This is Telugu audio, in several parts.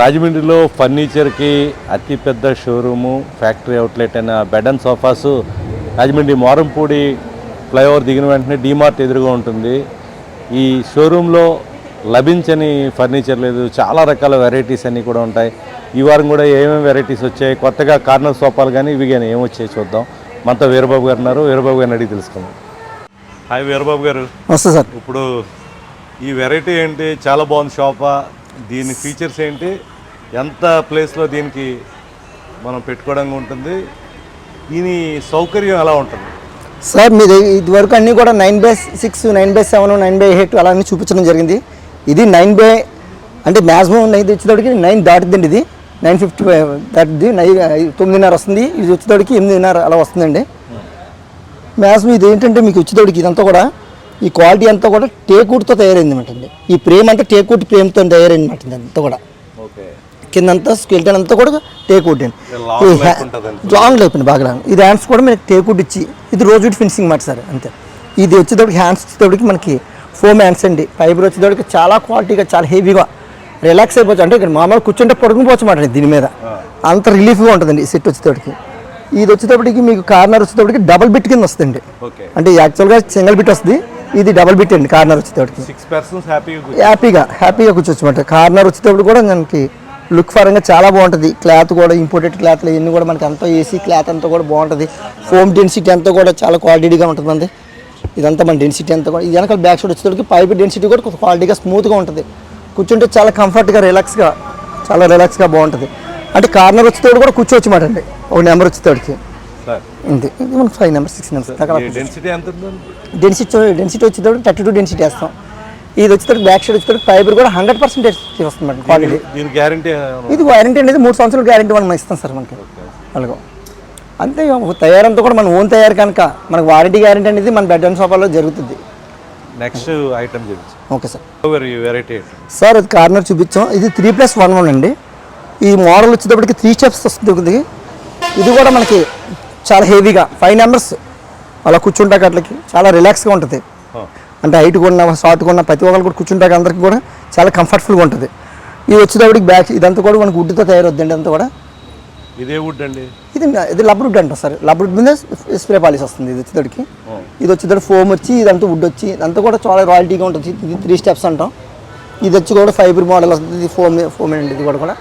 రాజమండ్రిలో ఫర్నిచర్కి అతిపెద్ద షోరూము ఫ్యాక్టరీ అవుట్లెట్ అయిన bed and sofas Rajahmundry Morampudi flyover దిగిన వెంటనే డీమార్ట్ ఎదురుగా ఉంటుంది. ఈ షోరూంలో లభించని ఫర్నిచర్ లేదు చాలా రకాల వెరైటీస్ అన్నీ కూడా ఉంటాయి. ఈ వారం కూడా ఏమేమి వెరైటీస్ వచ్చాయి కొత్తగా కార్నర్ సోఫాలు కానీ ఇవి కానీ ఏమి వచ్చాయి చూద్దాం. మనతో వీరబాబు గారు ఉన్నారు వీరబాబు గారిని అడిగి తెలుసుకుందాం. హాయ్ వీరబాబు గారు. వస్తుంది సార్. ఇప్పుడు ఈ వెరైటీ ఏంటి? చాలా బాగుంది షాపా దీని ఫీచర్స్ ఏంటి? ఎంత ప్లేస్లో దీనికి మనం పెట్టుకోవడానికి ఉంటుంది? దీని సౌకర్యం ఎలా ఉంటుంది? సార్ మీది ఇదివరకు అన్నీ కూడా nine by six nine by seven nine by eight అలా అన్ని చూపించడం జరిగింది. ఇది నైన్ బై అంటే మ్యాక్సిమం నైన్ వచ్చేటోడికి నైన్ దాటుద్దండి ఇది. Nine fifty దాటుద్ది. నైన్ తొమ్మిదిన్నర వస్తుంది. ఇది వచ్చేటోడికి ఎనిమిదిన్నర అలా వస్తుందండి. మ్యాక్సిమం ఇది ఏంటంటే మీకు వచ్చేటోడికి ఇదంతా కూడా ఈ క్వాలిటీ అంతా కూడా టేకుడ్తో తయారైంది అనమాట అండి. ఈ ప్రేమ్ అంతా టేకుడ్ ప్రేమ్తో తయారైంది అనమాట అంతా కూడా. కిందంతా స్కెల్టన్ అంతా కూడా టేకుడ్ అండి లాంగ్ లైఫ్ అండి బాగా. లాంగ్ ఇది హ్యాండ్స్ కూడా మనకి టేకుడ్ ఇచ్చి ఇది రోజు ఫినిషింగ్ మాట సార్ అంతే. ఇది వచ్చేటప్పటికి హ్యాండ్స్ వచ్చేటప్పటికి మనకి ఫోమ్ హ్యాండ్స్ అండి. ఫైబర్ వచ్చేటప్పటికి చాలా క్వాలిటీగా చాలా హెవీగా రిలాక్స్ అయిపోవచ్చు. అంటే ఇక్కడ మామూలుగా కూర్చుంటే పడుకునిపోవచ్చు మాట దీని మీద. అంత రిలీఫ్గా ఉంటుందండి ఈ సెట్ వచ్చేటప్పటికి. ఇది వచ్చేటప్పటికి మీకు కార్నర్ వచ్చేటప్పటికి డబుల్ బిట్ కింద వస్తుంది అంటే యాక్చువల్గా సింగిల్ బిట్ వస్తుంది. ఇది డబుల్ బిట్ అండి కార్నర్ వచ్చేటప్పటికి. హ్యాపీగా హ్యాపీగా కూర్చోవచ్చు అనమాట కార్నర్ వచ్చేటప్పుడు కూడా మనకి లుక్ పరంగా చాలా బాగుంటుంది. క్లాత్ కూడా ఇంపోర్టెడ్ క్లాత్లు ఇవన్నీ కూడా మనకి అంతా ఏసీ క్లాత్ అంతా కూడా బాగుంటుంది. ఫోమ్ డెన్సిటీ అంతా కూడా చాలా క్వాలిటీగా ఉంటుందండి. ఇదంతా మన డెన్సిటీ అంతా కూడా. ఇది వెనకాల బ్యాక్ సైడ్ వచ్చేటప్పటికి పైప్ డెన్సిటీ కూడా కొంచెం క్వాలిటీగా స్మూత్గా ఉంటుంది. కూర్చుంటే చాలా కంఫర్ట్గా రిలాక్స్గా చాలా రిలాక్స్గా బాగుంటుంది. అంటే కార్నర్ వచ్చేటప్పుడు కూడా కూర్చోవచ్చు మాట అండి. ఒక నెంబర్ వచ్చేటప్పటికి. ఇంతే. ఇది మనకి five number six numbers density ఎంత డెన్సిటీ డెన్సిటీ వచ్చేటప్పుడు థర్టీ టూ డెన్సిటీ వేస్తాం. ఇది వచ్చేటప్పుడు బ్యాక్ సైడ్ వచ్చేటప్పుడు ఫైబర్ కూడా హండ్రెడ్ పర్సెంట్ వస్తుంది మేడం క్వాలిటీ దీని గ్యారంటీ ఇది వారంటీ అనేది మూడు సంవత్సరాల గ్యారంటీ మనం ఇస్తాం సార్ మనకి. అలాగో. అంతే తయారంతా కూడా మన ఓన్ తయారు కనుక మనకు వారంటీ గ్యారంటీ అనేది మన బెడ్ అండ్ సోఫాలో జరుగుతుంది. Next item okay sir. Variety sir అది కార్నర్ చూపించాం. ఇది త్రీ ప్లస్ వన్ వన్ అండి. ఈ మోడల్ వచ్చేటప్పటికి త్రీ స్టెప్స్ వస్తుంది ఇది కూడా మనకి చాలా హెవీగా. ఫైవ్ నెంబర్స్ అలా కూర్చుంటాక అట్లకి చాలా రిలాక్స్గా ఉంటుంది. అంటే హైట్ కొన్న షార్ట్ కొన్న ప్రతి ఒక్కరు కూడా కూర్చుంటాక అందరికి కూడా చాలా కంఫర్టబుల్గా ఉంటుంది. ఇది వచ్చేటప్పటికి బ్యాక్ ఇదంతా కూడా మనకు వుడ్తో తయారవుద్దండి అంతా కూడా. ఇదే వుడ్ అండి? ఇది ఇది లబ్బర్ వుడ్ అంటారు సార్. లబ్బర్ వుడ్ మీద స్ప్రే పాలిస్ వస్తుంది ఇది వచ్చేటప్పటికి. ఇది వచ్చేటప్పుడు ఫోమ్ వచ్చి ఇదంతా వుడ్ వచ్చి ఇదంతా కూడా చాలా రాయల్టీగా ఉంటుంది. ఇది త్రీ స్టెప్స్ అంటాం. ఇది వచ్చి కూడా ఫైబర్ మోడల్ వస్తుంది. ఇది ఫోమ్ ఫోమ్ అండి ఇది కూడా కూడా.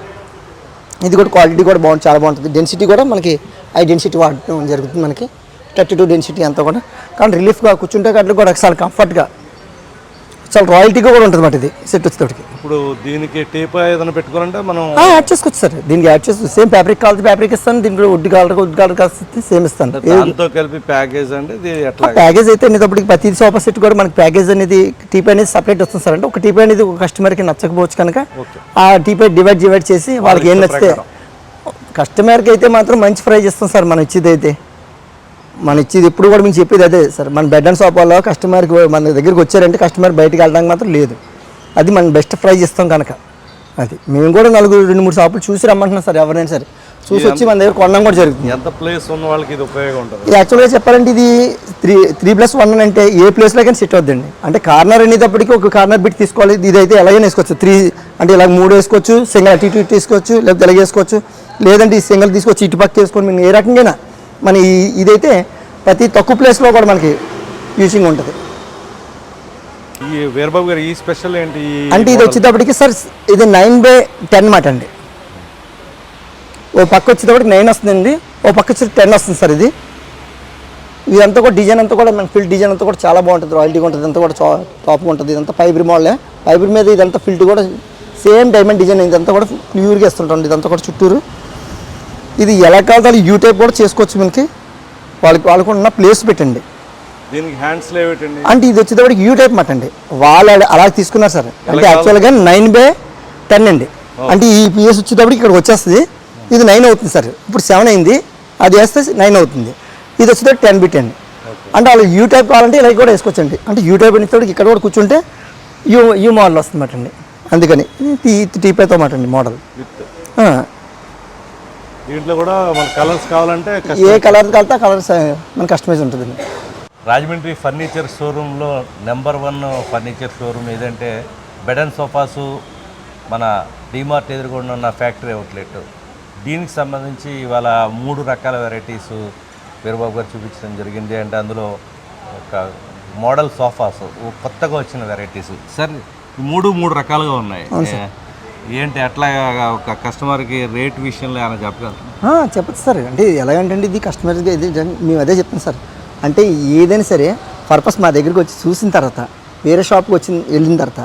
ఇది కూడా క్వాలిటీ కూడా బాగుంటుంది చాలా బాగుంటుంది. డెన్సిటీ కూడా మనకి హై డెన్సిటీ వాడటం జరుగుతుంది మనకి. థర్టీ టూ డెన్సిటీ అంతా కూడా. కానీ రిలీఫ్గా కూర్చుంటే అట్లా కూడా చాలా కంఫర్ట్గా. చాలా రాయల్టీగా కూడా ఉంటుంది మాట ఇది సెట్ వచ్చేటప్పటికి ఇప్పుడు దీనికి టేప్ ఏదైనా పెట్టుకోవాలంటే మనం యాడ్ చేసుకోవచ్చు సార్. దీనికి యాడ్ చేస్తుంది సేమ్ ఫ్యాబ్రిక్ కావాలి ఫ్యాబ్రిక్ ఇస్తాను దీనికి వుడ్ కావాలి వుడ్ కావాలి కావాలి సేమ్ ఇస్తాను. దాంతో కలిపి ప్యాకేజ్ అంటే ప్యాకేజ్ అయితే అనేటప్పటికి ప్రతి సోఫా సెట్ కూడా మనకి ప్యాకేజ్ అనేది టీపీ అనేది సపరేట్ వస్తుంది సార్. అంటే ఒక టీపీ అనేది ఒక కస్టమర్కి నచ్చకపోవచ్చు కనుక ఆ టీపీ డివైడ్ డివైడ్ చేసి వాళ్ళకి ఏం నచ్చితే కస్టమర్కి అయితే మాత్రం మంచి ప్రైజ్ ఇస్తాం సార్ మనం ఇచ్చేది అయితే. మన ఇచ్చేది ఎప్పుడు కూడా మేము చెప్పేది అదే సార్. మన బెడ్ అండ్ సోఫాలో కస్టమర్కి మన దగ్గరికి వచ్చారంటే కస్టమర్ బయటికి వెళ్ళడానికి మాత్రం లేదు. అది మనం బెస్ట్ ప్రైజ్ ఇస్తాం కనుక. అది. మేము కూడా నలుగురు రెండు మూడు షాపులు చూసి రమ్మంటున్నాం సార్ ఎవరైనా సరే. చూసి వచ్చి మన దగ్గర కొనడం కూడా జరుగుతుంది. ఎంత ప్లేస్ ఉన్న వాళ్ళకి ఇది ఉపయోగం ఉంటుంది? యాక్చువల్గా చెప్పాలంటే ఇది త్రీ త్రీ ప్లస్ వన్ అంటే ఏ ప్లేస్లో కానీ సెట్ అవుద్దండి అంటే కార్నర్ అనేటప్పటికి ఒక కార్నర్ బిట్ తీసుకోవాలి. ఇదైతే ఎలాగైనా వేసుకోవచ్చు. త్రీ అంటే ఇలా మూడు వేసుకోవచ్చు సింగిల్ అటు ఇటు తీసుకోవచ్చు లేకపోతే ఇలాగ వేసుకోవచ్చు. లేదంటే ఈ సింగిల్ తీసుకొచ్చి ఇటు పక్క వేసుకొని మేము ఏ రకంగా మన ఇదైతే ప్రతి తక్కువ ప్లేస్లో కూడా మనకి యూసింగ్ ఉంటుంది. ఈ వీరబాబు గారు ఈ స్పెషల్ ఏంటి అంటే ఇది వచ్చేటప్పటికి సార్ ఇది నైన్ బై టెన్ మాట అండి. ఓ పక్క వచ్చేటప్పటికి నైన్ వస్తుందండి. ఓ పక్క వచ్చి టెన్ వస్తుంది సార్ ఇది. ఇదంతా కూడా డిజైన్ అంతా కూడా మన ఫిల్ట్ డిజైన్ అంతా కూడా చాలా బాగుంటుంది. రాయల్టీగా ఉంటుంది. ఇదంతా కూడా టాప్గా ఉంటుంది. ఇదంతా ఫైబర్ మోడలే ఫైబర్ మీద ఇదంతా ఫిల్ట్ కూడా సేమ్ డైమండ్ డిజైన్ ఇదంతా కూడా ప్యూర్గా ఇస్తుంటుంది ఇదంతా కూడా చుట్టూరు. ఇది ఎలా కావాలి యూ టైప్ కూడా చేసుకోవచ్చు మనకి. వాళ్ళకి వాళ్ళకు ఉన్న ప్లేస్ పెట్టండి. దీనికి హ్యాండ్స్ లేవేటండి అంటే ఇది వచ్చేటప్పటికి యూ టైప్ మాట అండి. వాళ్ళు అలా- తీసుకున్నారు సార్. అంటే? యాక్చువల్గా నైన్ బై టెన్ అండి. అంటే ఈ పిఎస్ వచ్చేటప్పటికి ఇక్కడికి వచ్చేస్తుంది. ఇది నైన్ అవుతుంది సార్. ఇప్పుడు సెవెన్ అయింది. అది వేస్తే నైన్ అవుతుంది. ఇది వచ్చేటప్పుడు టెన్ బిట్ అండి అంటే వాళ్ళు యూ టైప్ కావాలంటే ఇలా కూడా వేసుకోవచ్చండి. అంటే యూ టైప్ అనేటప్పటికి ఇక్కడ కూడా కూర్చుంటే యూ యూ మోడల్ వస్తుంది మాట అండి. అందుకని ఇది టీపైతో మాట అండి మోడల్ దీంట్లో కూడా మన కలర్స్ కావాలంటే ఏ కలర్ కలితే ఆ కలర్ మన కస్టమైజ్ ఉంటుందండి. రాజమండ్రి ఫర్నిచర్ షోరూంలో నెంబర్ వన్ ఫర్నిచర్ షోరూమ్ ఏదంటే బెడ్ అండ్ సోఫాసు మన డిమార్ట్ ఎదురుగుండా ఉన్న ఫ్యాక్టరీ అవుట్లెట్ దీనికి సంబంధించి ఇవాళ మూడు రకాల వెరైటీస్ వీరబాబు గారు చూపించడం జరిగింది. అంటే అందులో ఒక మోడల్ సోఫాస్ కొత్తగా వచ్చిన వెరైటీస్. సార్ మూడు మూడు రకాలుగా ఉన్నాయి. ఏంటి అట్లా ఒక కస్టమర్కి రేట్ విషయంలో ఏమైనా చెప్పగలరు? చెప్పచ్చు సార్. అంటే ఎలాగంటే ఇది కస్టమర్స్గా ఇది మేము అదే చెప్తాం సార్. అంటే ఏదైనా సరే పర్పస్ మా దగ్గరికి వచ్చి చూసిన తర్వాత వేరే షాప్కి వచ్చి వెళ్ళిన తర్వాత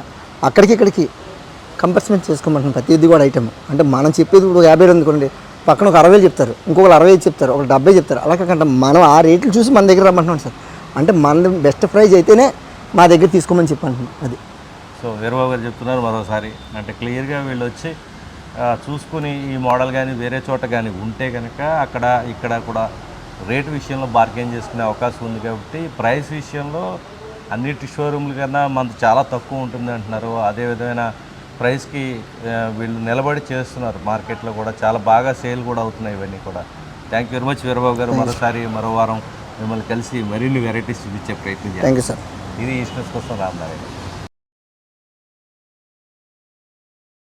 అక్కడికి ఇక్కడికి కంపల్సరీ చేసుకోమంటున్నాం ప్రతిదీ కూడా ఐటమ్ అంటే మనం చెప్పేది ఇప్పుడు యాభై రెండు అనుకోండి పక్కన ఒక అరవై చెప్తారు ఇంకొకరు అరవై చెప్తారు ఒక డెబ్బై చెప్తారు అలా కాకుండా మనం ఆ రేట్లు చూసి మన దగ్గర రమ్మంటున్నాం సార్. అంటే మన బెస్ట్ ప్రైజ్ అయితేనే మా దగ్గర తీసుకోమని చెప్పంటున్నాం అది. సో వీరబాబు గారు చెప్తున్నారు మరోసారి. అంటే క్లియర్గా వీళ్ళు వచ్చి చూసుకుని ఈ మోడల్ కానీ వేరే చోట కానీ ఉంటే కనుక అక్కడ ఇక్కడ కూడా రేట్ విషయంలో బార్గెన్ చేసుకునే అవకాశం ఉంది కాబట్టి ప్రైస్ విషయంలో అన్నిటి షోరూమ్ల కన్నా మనకు చాలా తక్కువ ఉంటుంది అంటున్నారు. అదే విధమైన ప్రైస్కి వీళ్ళు నిలబడి చేస్తున్నారు. మార్కెట్లో కూడా చాలా బాగా సేల్ కూడా అవుతున్నాయి ఇవన్నీ కూడా. Thank you very much Veerababu గారు. మరోసారి మరో వారం మిమ్మల్ని కలిసి మరిన్ని వెరైటీస్ చూపించే ప్రయత్నం చేస్తాం థ్యాంక్ యూ సార్ ఇది ఈస్టర్స్ కోసం రామనారాయణ.